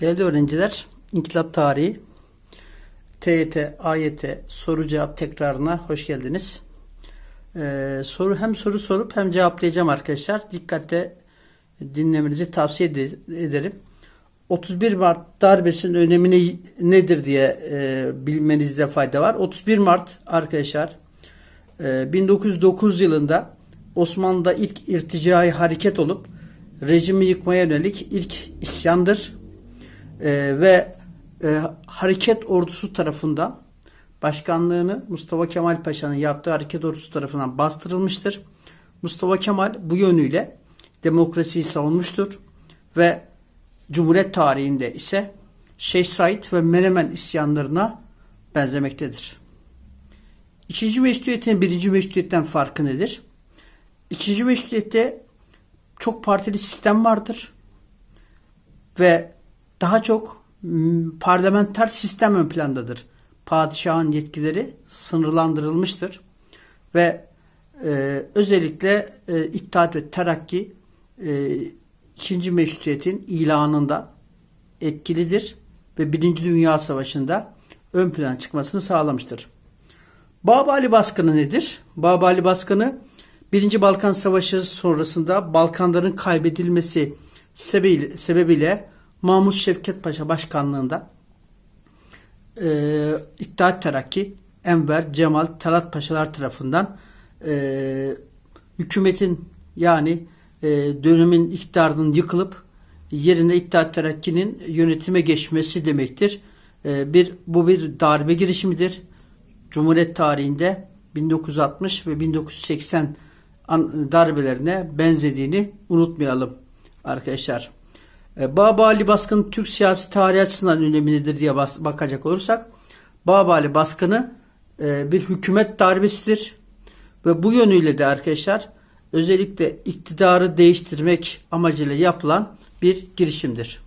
Değerli öğrenciler, İnkılap Tarihi, TYT, AYT soru cevap tekrarına hoş geldiniz. Ee, soru hem soru sorup hem cevaplayacağım arkadaşlar. Dikkatle dinlemenizi tavsiye ede- ederim. 31 Mart darbesinin önemi ne- nedir diye e, bilmenizde fayda var. 31 Mart arkadaşlar e, 1909 yılında Osmanlı'da ilk irticai hareket olup rejimi yıkmaya yönelik ilk isyandır. Ee, ve e, hareket ordusu tarafından başkanlığını Mustafa Kemal Paşa'nın yaptığı hareket ordusu tarafından bastırılmıştır. Mustafa Kemal bu yönüyle demokrasiyi savunmuştur ve Cumhuriyet tarihinde ise Şeyh Said ve Menemen isyanlarına benzemektedir. İkinci meşruiyetin birinci meşruiyetten farkı nedir? İkinci meşruiyette çok partili sistem vardır ve daha çok m, parlamenter sistem ön plandadır. Padişahın yetkileri sınırlandırılmıştır ve e, özellikle e, İttihat ve Terakki e, ikinci meşrutiyetin ilanında etkilidir ve Birinci Dünya Savaşı'nda ön plana çıkmasını sağlamıştır. Babali baskını nedir? Babali baskını Birinci Balkan Savaşı sonrasında Balkanların kaybedilmesi sebebiyle Mahmut Şevket Paşa başkanlığında e, İttihat Terakki, Enver, Cemal, Talat Paşalar tarafından e, hükümetin yani e, dönemin iktidarının yıkılıp yerine İttihat Terakki'nin yönetime geçmesi demektir. E, bir bu bir darbe girişimidir. Cumhuriyet tarihinde 1960 ve 1980 an- darbelerine benzediğini unutmayalım arkadaşlar. E, Babali baskının Türk siyasi tarihi açısından önemli nedir diye bakacak olursak Babali baskını e, bir hükümet darbesidir ve bu yönüyle de arkadaşlar özellikle iktidarı değiştirmek amacıyla yapılan bir girişimdir.